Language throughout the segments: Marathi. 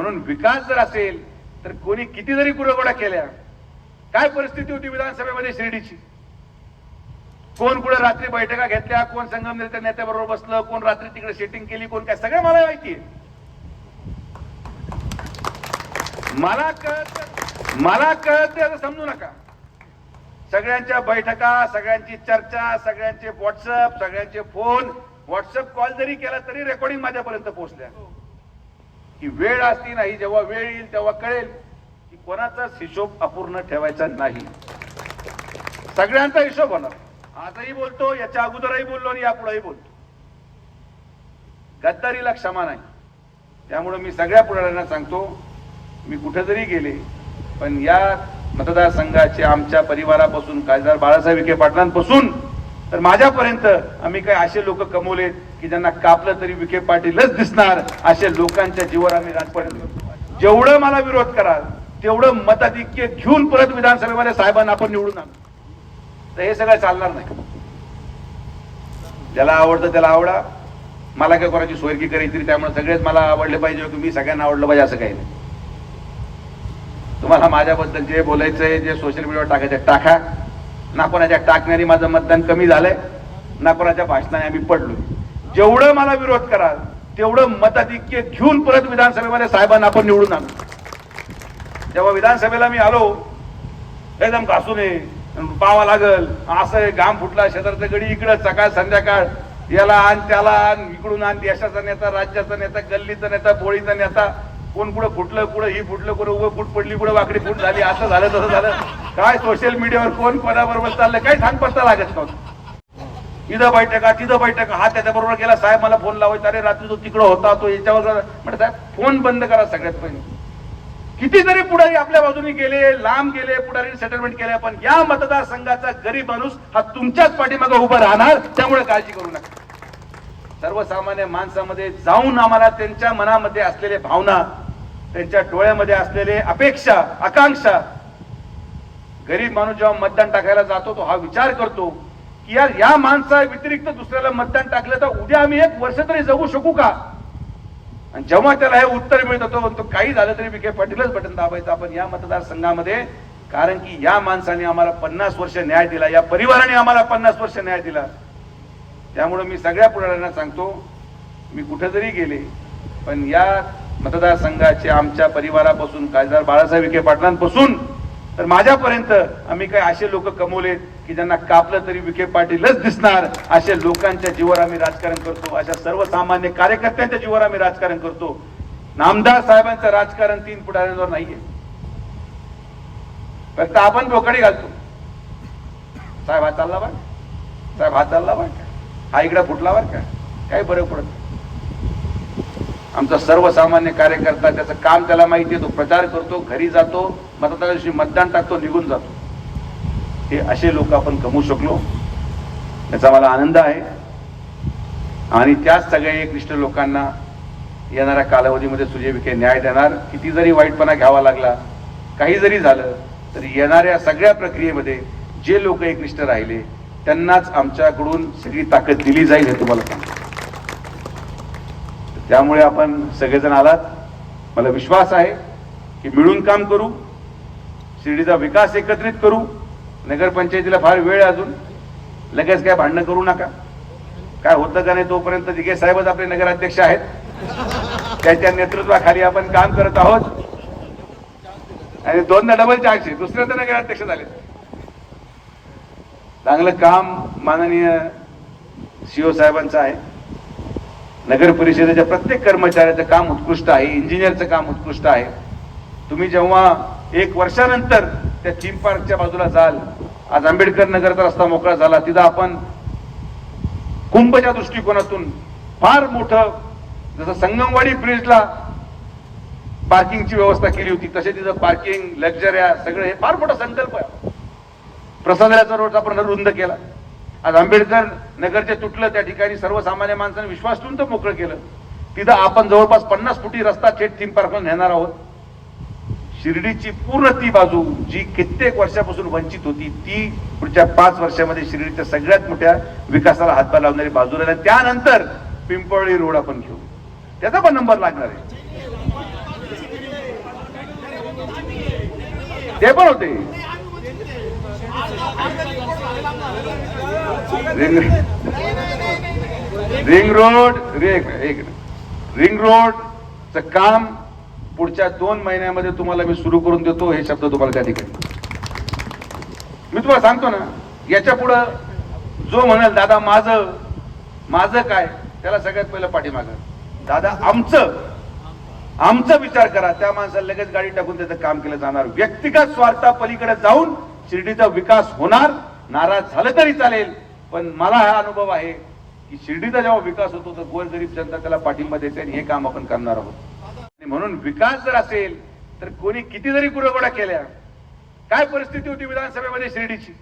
म्हणून विकास जर असेल तर कोणी किती जरी कुरगोडा केल्या. काय परिस्थिती होती विधानसभेमध्ये शिर्डीची? कोण कुठे रात्री बैठका घेतल्या कोण संगमनेरच्या नेत्याबरोबर बसलं कोण रात्री तिकडे सेटिंग केली कोण काय? सगळं मला माहिती आहे मला कळत मला कळत असं समजू नका. सगळ्यांच्या बैठका सगळ्यांची चर्चा सगळ्यांचे व्हॉट्सअप सगळ्यांचे फोन व्हॉट्सअप कॉल जरी केला तरी रेकॉर्डिंग माझ्यापर्यंत पोहोचल्या. ही वेळ असती नाही जेव्हा वेळ येईल तेव्हा कळेल की कोणाचाच हिशोब अपूर्ण ठेवायचा नाही. सगळ्यांचा हिशोब होणार. आजही बोलतो याच्या अगोदरही बोललो आणि यापुढेही बोलतो. गद्दारीला क्षमा नाही. त्यामुळे मी सगळ्या पुढाऱ्यांना सांगतो मी कुठे जरी गेले पण या मतदारसंघाचे आमच्या परिवारापासून खासदार बाळासाहेब विखे पाटलांपासून तर माझ्यापर्यंत आम्ही काही असे लोक कमवलेत की ज्यांना कापलं तरी विखे पाटीलच दिसणार असे लोकांच्या जीवर आम्ही राजपाट जेवढं मला विरोध कराल तेवढं मताधिक्य घेऊन परत विधानसभेमध्ये साहेबांना आपण निवडून आणू. तर हे सगळं चालणार नाही. ज्याला आवडतं त्याला आवडा. मला काय कोणाची सोयरकी करायची त्यामुळे सगळेच मला आवडले पाहिजे की मी सगळ्यांना आवडलं पाहिजे असं काही नाही. तुम्हाला माझ्याबद्दल जे बोलायचंय जे सोशल मीडियावर टाकायचं टाका. ना कोणाच्या टाकण्याने माझं मतदान कमी झालंय ना कोणाच्या भाषणाने आम्ही पडलो जेवढं मला विरोध कराल तेवढं मताधिक्य घेऊन परत विधानसभेमध्ये साहेबांना आपण निवडून आणू. जेव्हा विधानसभेला मी आलो एकदम घासून ये पावा लागल असं घाम फुटला शेजारचं गडी इकडं सकाळ संध्याकाळ याला आण त्याला आण इकडून आण देशाचा नेता राज्याचा नेता गल्लीचा नेता बोळीचा नेता कोण कुठं फुटलं कुठं ही फुटलं कुठं उभं फुट पडली कुठं वाकडी फुट झाली असं झालं तसं झालं. काय सोशल मीडियावर कोण कोणाबरोबर चाललं काही सांगपत्ता लागत नव्हतं. इथं बैठका तिथं बैठका. हा त्याच्याबरोबर गेला साहेब मला फोन लावायचा. अरे रात्री तो तिकडं होता तो याच्यावर म्हणजे साहेब फोन बंद करा सगळ्यात पहिले. किती जरी पुढारी आपल्या बाजूने गेले लांब गेले पुढारी सेटलमेंट केले पण या मतदारसंघाचा गरीब माणूस हा तुमच्याच पाठीमागे उभा राहणार त्यामुळे काळजी करू नका. सर्वसामान्य माणसामध्ये जाऊन आम्हाला त्यांच्या मनामध्ये असलेले भावना त्यांच्या डोळ्यामध्ये असलेले अपेक्षा आकांक्षा गरीब माणूस जेव्हा मतदान टाकायला जातो तो हा विचार करतो. या यार या माणसा व्यतिरिक्त दुसऱ्याला मतदान टाकलं तर उद्या आम्ही एक वर्ष तरी जगू शकू का? आणि जेव्हा त्याला हे उत्तर मिळत होतो तो काही झालं तरी विखे पाटीलच बटन दाबायचं आपण या मतदारसंघामध्ये. कारण की या माणसाने आम्हाला पन्नास वर्ष न्याय दिला या परिवाराने आम्हाला पन्नास वर्ष न्याय दिला. त्यामुळे मी सगळ्या पुढाऱ्यांना सांगतो मी कुठे जरी गेले पण या मतदारसंघाचे आमच्या परिवारापासून खासदार बाळासाहेब विखे पाटलांपासून तर माझ्यापर्यंत आम्ही काही असे लोक कमवलेत की ज्यांना कापलं तरी विखे पाटीलच दिसणार अशा लोकांच्या जीवर आम्ही राजकारण करतो अशा सर्वसामान्य कार्यकर्त्यांच्या जीवर आम्ही राजकारण करतो. नामदार साहेबांचं राजकारण तीन पुढाऱ्यांवर नाहीये. फक्त आपण बोकडी घालतो. साहेब हा चालला बर साहेब हा चालला बा हा इकडा फुटला बर का? काही फरक पडत नाही. आमचा सर्वसामान्य कार्यकर्ता त्याचं काम त्याला माहिती आहे तो प्रचार करतो घरी जातो मतदार मतदान टाकतो निघून जातो. हे असे लोक आपण कमवू शकलो. याचा मला आनंद आहे. आणि त्याच सगळ्या एकनिष्ठ लोकांना येणाऱ्या कालावधीमध्ये सुजय विखे न्याय देणार. किती जरी वाईटपणा घ्यावा लागला काही जरी झालं तरी येणाऱ्या सगळ्या प्रक्रियेमध्ये जे लोक एकनिष्ठ राहिले त्यांनाच आमच्याकडून सगळी ताकद दिली जाईल हे तुम्हाला सांगतो. त्यामुळे आपण सगळेजण आलात. मला विश्वास आहे की मिळून काम करू शिर्डीचा विकास एकत्रित करू नगरपंचायतीला फार वेळ अजून. लगेच काय भांडणं करू नका. काय होतं का नाही तोपर्यंत दिघे साहेबच आपले नगराध्यक्ष आहेत. त्याच्या नेतृत्वाखाली आपण काम करत आहोत. आणि दोनदा डबल चान्स आहे. दुसऱ्यांदा नगराध्यक्ष झाले चांगलं काम माननीय सीओ साहेबांचं आहे. नगर परिषदेच्या प्रत्येक कर्मचाऱ्याचं काम उत्कृष्ट आहे. इंजिनियरचं काम उत्कृष्ट आहे. तुम्ही जेव्हा एक वर्षानंतर त्या थीम पार्कच्या बाजूला जाल. आज आंबेडकर नगरचा रस्ता मोकळा झाला. तिथं आपण कुंभच्या दृष्टिकोनातून फार मोठं जसं संगमवाडी ब्रिजला पार्किंगची व्यवस्था केली होती तसे तिथं पार्किंग लक्झऱ्या सगळं हे फार मोठा संकल्प आहे. प्रसादाचा रोड आपण रुंद केला. आज आंबेडकर नगरचे तुटलं त्या ठिकाणी सर्वसामान्य माणसाने विश्वास ठेवून तर मोकळं केलं. तिथं आपण जवळपास पन्नास फुटी रस्ता थेट थीम पार्कला नेणार आहोत. शिर्डीची पूर्ण ती बाजू जी कित्येक वर्षापासून वंचित होती ती पुढच्या पाच वर्षामध्ये शिर्डीच्या सगळ्यात मोठ्या विकासाला हातभार लावणारी बाजू राहिली. त्यानंतर पिंपळी रोड आपण घेऊ. त्याचा पण नंबर लागणार आहे. ते पण होते. रिंग रिंग रोड रिंग रोडचं काम पुढच्या दोन महिन्यामध्ये तुम्हाला मी सुरू करून देतो हे शब्द तुम्हाला त्या ठिकाणी. मी तुम्हाला सांगतो ना याच्या पुढं जो म्हणाल दादा माझं माझं काय? त्याला सगळ्यात पहिलं पाठीमाग. दादा आमचं आमचा विचार करा. त्या माणसाला लगेच गाडी टाकून त्याचं काम केलं जाणार. व्यक्तिगत स्वार्था पलीकडे जाऊन शिर्डीचा विकास होणार. नाराज झालं तरी चालेल पण मला हा अनुभव आहे की शिर्डीचा जेव्हा विकास होतो तर गोरगरीब जनता त्याला पाठिंबा देते आणि हे काम आपण करणार आहोत. म्हणून विकास जर असेल तर कोणी किती जरी कुरगोडा केल्या. काय परिस्थिती होती विधानसभेमध्ये शिर्डीची?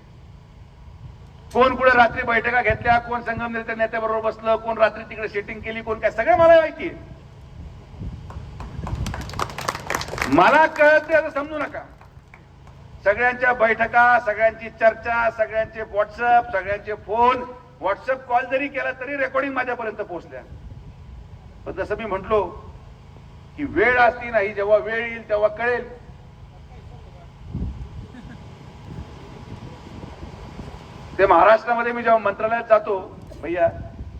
कोण कुठे रात्री बैठका घेतल्या कोण संगमनेरच्या नेत्याबरोबर बसलं कोण रात्री तिकडे सेटिंग केली कोण काय सगळं मला माहितीये मला कळत असं समजू नका. सगळ्यांच्या बैठका सगळ्यांची चर्चा सगळ्यांचे व्हॉट्सअप सगळ्यांचे फोन व्हॉट्सअप कॉल जरी केला तरी रेकॉर्डिंग माझ्यापर्यंत पोहोचल्या. पण जसं मी म्हटलो की वेळ असती नाही जेव्हा वेळ येईल तेव्हा कळेल. ते महाराष्ट्रामध्ये मी जेव्हा मंत्रालयात जातो भैया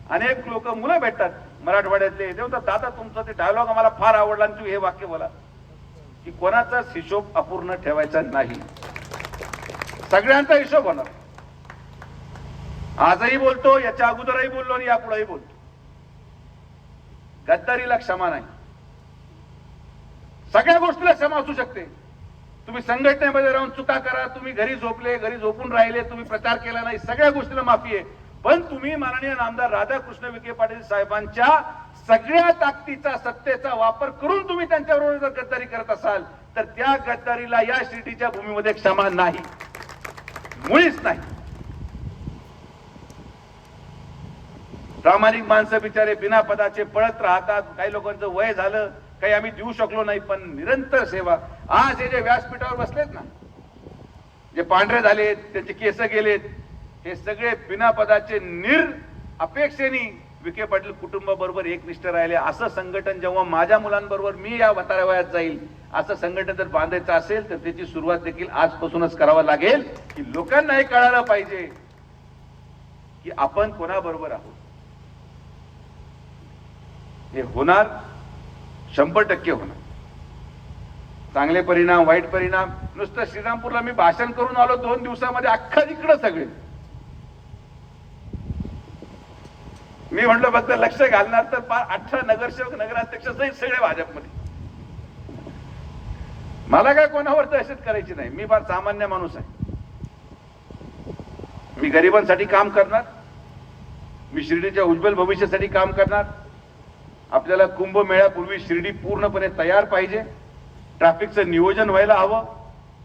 अनेक लोक मुलं भेटतात मराठवाड्यातले. ते म्हणतात दादा तुमचं ते डायलॉग आम्हाला फार आवडला आणि तू हे वाक्य बोला. की कोणाचाच हिशोब अपूर्ण ठेवायचा नाही. सगळ्यांचा हिशोब होणार. आजही बोलतो याच्या अगोदरही बोललो आणि यापुढेही बोलतो. गद्दारीला क्षमा नाही. सगळ्या गोष्टीला क्षमा असू शकते. तुम्ही संघटनेमध्ये राहून चुका करा तुम्ही घरी झोपले घरी झोपून राहिले तुम्ही प्रचार केला नाही सगळ्या गोष्टीला माफी आहे. पण तुम्ही माननीय नामदार राधाकृष्ण विखे पाटील साहेबांच्या सगळ्या ताकदीचा सत्तेचा वापर करून तुम्ही त्यांच्याबरोबर जर गद्दारी करत असाल तर त्या गद्दारीला या शिर्डीच्या भूमीमध्ये क्षमा नाही. मुळीच नाही. प्रामाणिक माणसं बिचारे बिना पदाचे पळत राहतात. काही लोकांचं वय झालं काही आम्ही देऊ शकलो नाही पण निरंतर सेवा. आज हे जे व्यासपीठावर बसलेत ना जे पांढरे झालेत त्यांचे केस गेलेत हे सगळे बिना पदाचे निर अपेक्षेने विखे पाटील कुटुंबाबरोबर एकनिष्ठ राहिले. असं संघटन जेव्हा माझ्या मुलांबरोबर मी या वताऱ्या वयात जाईल असं संघटन जर बांधायचं असेल तर त्याची सुरुवात देखील आजपासूनच करावं लागेल की लोकांना हे कळायला पाहिजे की आपण कोणाबरोबर आहोत. हे होणार शंभर टक्के होणार. चांगले परिणाम वाईट परिणाम. नुसतं श्रीरामपूरला मी भाषण करून आलो दोन दिवसामध्ये अख्खा इकडं सगळे. मी म्हटलं फक्त लक्ष घालणार तर फार अठरा नगरसेवक नगराध्यक्ष सहित सगळे भाजपमध्ये. मला काय कोणावर दहशत करायची नाही. मी फार सामान्य माणूस आहे. मी गरिबांसाठी काम करणार. मी शिर्डीच्या उज्ज्वल भविष्यासाठी काम करणार. आपल्याला कुंभमेळ्यापूर्वी शिर्डी पूर्णपणे तयार पाहिजे. ट्रॅफिकचं नियोजन व्हायला हवं.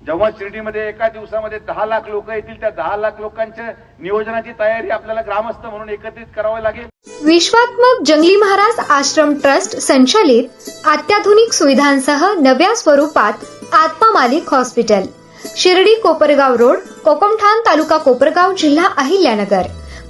जेव्हा शिर्डीमध्ये एका दिवसामध्ये दहा लाख लोक येतील त्या दहा लाख लोकांच्या नियोजनाची तयारी आपल्याला ग्रामस्थ म्हणून एकत्रित करावी लागेल. विश्वात्मक जंगली महाराज आश्रम ट्रस्ट संचालित अत्याधुनिक सुविधांसह नव्या स्वरूपात आत्मा मालिक हॉस्पिटल. शिर्डी कोपरगाव रोड कोकमठाण तालुका कोपरगाव जिल्हा अहिल्यानगर.